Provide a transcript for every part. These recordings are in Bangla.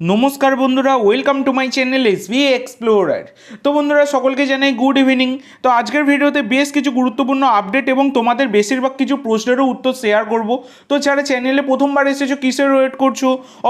নমস্কার বন্ধুরা welcome to my channel S V explorer তো বন্ধুরা, সকলকে জানাই গুড ইভিনিং তো আজকের ভিডিওতে বেশ কিছু গুরুত্বপূর্ণ আপডেট এবং তোমাদের বেশিরভাগ কিছু প্রশ্নেরও উত্তর শেয়ার করব। তো যারা চ্যানেলে প্রথমবার এসেছ, কিসের ওয়েট করছ,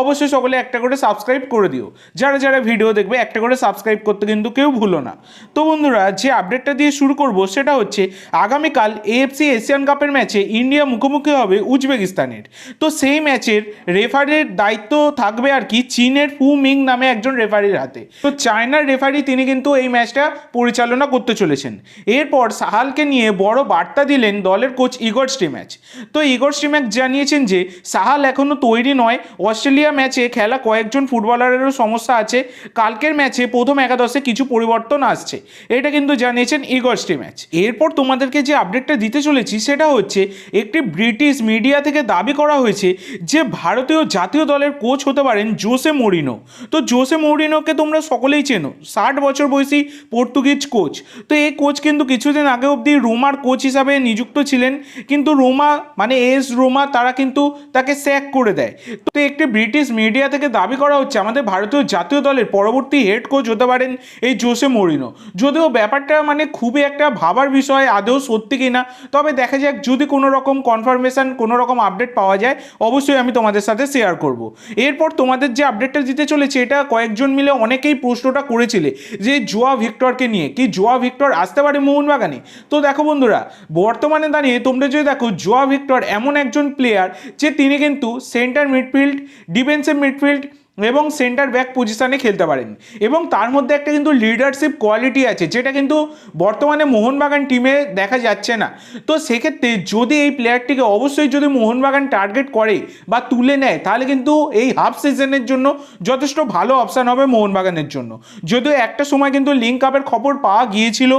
অবশ্যই সকলে একটা করে সাবস্ক্রাইব করে দিও। যারা যারা ভিডিও দেখবে, একটা করে সাবস্ক্রাইব করতে কিন্তু কেউ ভুলো না। তো বন্ধুরা, যে আপডেটটা দিয়ে শুরু করব, সেটা হচ্ছে আগামীকাল এএফসি এশিয়ান কাপের ম্যাচে ইন্ডিয়া মুখোমুখি হবে উজবেকিস্তানের। তো সেই ম্যাচের রেফারির দায়িত্ব থাকবে আর কি চীনের ফু মিং নামে একজন রেফারির হাতে। তো চায়নার রেফারি তিনি কিন্তু এই ম্যাচটা পরিচালনা করতে চলেছেন। এরপর সাহালকে নিয়ে বড় বার্তা দিলেন দলের কোচ ইগর স্টিম্যাচ। তো ইগর স্টিম্যাচ জানিয়েছেন যে, সাহাল এখনও তৈরি নয়। অস্ট্রেলিয়া ম্যাচে খেলা কয়েকজন ফুটবলারেরও সমস্যা আছে। কালকের ম্যাচে প্রথম একাদশে কিছু পরিবর্তন আসছে। এটা কিন্তু জানিয়েছেন ইগর স্টিম্যাচ। এরপর তোমাদেরকে যে আপডেটটা দিতে চলেছি সেটা হচ্ছে, একটি ব্রিটিশ মিডিয়া থেকে দাবি করা হয়েছে যে, ভারতীয় জাতীয় দলের কোচ হতে পারেন জোসে মরিনো। তো জোসে মরিনোকে তোমরা সকলেই চেনো। ষাট বছর বয়সী পর্তুগিজ কোচ। তো এই কোচ কিন্তু কিছুদিন আগে অবধি রোমার কোচ হিসাবে নিযুক্ত ছিলেন। কিন্তু রোমা মানে এস রোমা, তারা কিন্তু তাকে স্যাক করে দেয়। তো একটি ব্রিটিশ মিডিয়া থেকে দাবি করা হচ্ছে, আমাদের ভারতীয় জাতীয় দলের পরবর্তী হেড কোচ হতে পারেন এই জোসে মরিনো। যদিও ব্যাপারটা মানে খুবই একটা ভাবার বিষয়, আদৌ সত্যি কিনা, তবে দেখা যাক যদি কোনো রকম কনফার্মেশন কোনো রকম আপডেট পাওয়া যায়, অবশ্যই আমি তোমাদের সাথে শেয়ার করব। এরপর তোমাদের যে আপডেটটা দিতে চলেছে, এটা কয়েকজন মিলে অনেকেই প্রশ্নটা করেছিলে যে জোয়া ভিক্টরকে নিয়ে। কি জোয়া ভিক্টর আসতে পারে মোহনবাগানে? তো দেখো বন্ধুরা, বর্তমানে দাঁড়িয়ে তোমরা যদি দেখো জোয়া ভিক্টর এমন একজন প্লেয়ার যে তিনি কিন্তু সেন্টার মিডফিল্ড ডিফেন্সিভ মিডফিল্ড এবং সেন্টার ব্যাক পজিশনে খেলতে পারেন। এবং তার মধ্যে একটা কিন্তু লিডারশিপ কোয়ালিটি আছে, যেটা কিন্তু বর্তমানে মোহনবাগান টিমে দেখা যাচ্ছে না। তো সেক্ষেত্রে যদি এই প্লেয়ারটিকে অবশ্যই যদি মোহনবাগান টার্গেট করে বা তুলে নেয়, তাহলে কিন্তু এই হাফ সিজনের জন্য যথেষ্ট ভালো অপশান হবে মোহনবাগানের জন্য। যদিও একটা সময় কিন্তু লিঙ্ক আপের খবর পাওয়া গিয়েছিল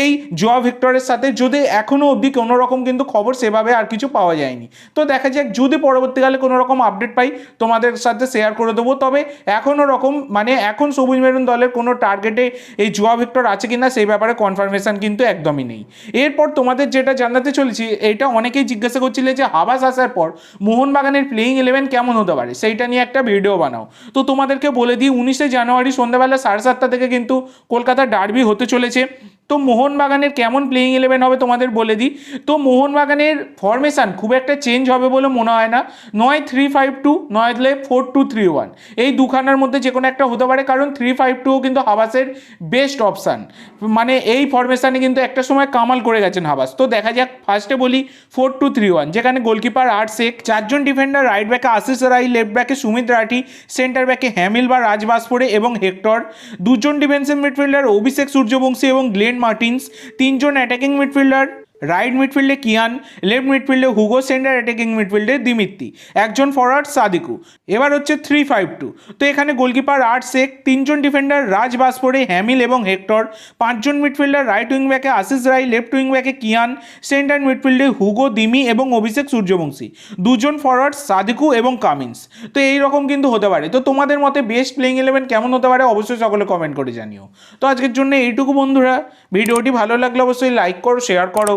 এই জোয়া ভিক্টরের সাথে যদি এখনও অবধি কোনো রকম কিন্তু খবর সেভাবে আর কিছু পাওয়া যায়নি। তো দেখা যাক, যদি পরবর্তীকালে কোনো রকম আপডেট পাই, তোমাদের সাথে শেয়ার করে দেবো। তবে এখনও রকম মানে এখন সবুজ মেরুন দলের কোনো টার্গেটে এই জুয়া ভিক্টর আছে কিনা সেই ব্যাপারে কনফার্মেশন কিন্তু একদমই নেই। এরপর তোমাদের যেটা জানাতে চলেছি, এটা অনেকেই জিজ্ঞাসা করছিলে যে হাবাস আসার পর মোহনবাগানের প্লেইং ইলেভেন কেমন হতে পারে? সেইটা নিয়ে একটা ভিডিও বানাও। তো তোমাদেরকে বলে দিই, উনিশে জানুয়ারি সন্ধ্যাবেলা সাড়ে সাতটা থেকে কিন্তু কলকাতা ডার্বি হতে চলেছে। তো মোহনবাগানের কেমন প্লেইং ইলেভেন হবে তোমাদের বলে দিই। তো মোহনবাগানের ফরমেশান খুব একটা চেঞ্জ হবে বলে মনে হয় না। নয় থ্রি ফাইভ টু নয় নয়লে ফোর টু থ্রি ওয়ান এই দুখানার মধ্যে যে কোনো একটা হতে পারে, কারণ থ্রি ফাইভ টুও কিন্তু হাবাসের বেস্ট অপশান মানে এই ফরমেশানে কিন্তু একটা সময় কামাল করে গেছেন হাবাস। তো দেখা যাক ফার্স্টে বলি ফোর টু থ্রি ওয়ান যেখানে গোলকিপার আট শেখ চারজন ডিফেন্ডার রাইট ব্যাকে আশিস রাই লেফট ব্যাকে সুমিত রাঠি সেন্টার ব্যাকে হ্যামিল বা রাজবাসপুরে এবং হেক্টর দুজন ডিফেন্সিভ মিডফিল্ডার অভিষেক সূর্যবংশী এবং গ্লেন মার্টিন্স তিনজন অ্যাটাকিং মিডফিল্ডার রাইট মিডফিল্ডে কিয়ান, লেফট মিডফিল্ডে হুগো, সেন্টার অ্যাটাকিং মিডফিল্ডে দিমিত্তি। একজন ফরওয়ার্ড সাদিকু। এবার হচ্ছে থ্রি ফাইভ টু তো এখানে গোলকিপার আট শেখ তিনজন ডিফেন্ডার রাজ বাসপোরে, হ্যামিল এবং হেক্টর। পাঁচজন মিডফিল্ডার রাইট উইং ব্যাকে আশিস রাই, লেফট উইং ব্যাকে কিয়ান, সেন্টার মিডফিল্ডে হুগো, দিমি এবং অভিষেক সূর্যবংশী। দুজন ফরওয়ার্ড সাদিকু এবং কামিন্স। তো এই রকম কিন্তু হতে পারে। তো তোমাদের মতে বেস্ট প্লেইং ইলেভেন কেমন হতে পারে? অবশ্যই সকলে কমেন্ট করে জানিও। তো আজকের জন্য এইটুকু বন্ধুরা। ভিডিওটি ভালো লাগলে অবশ্যই লাইক করো শেয়ার করো।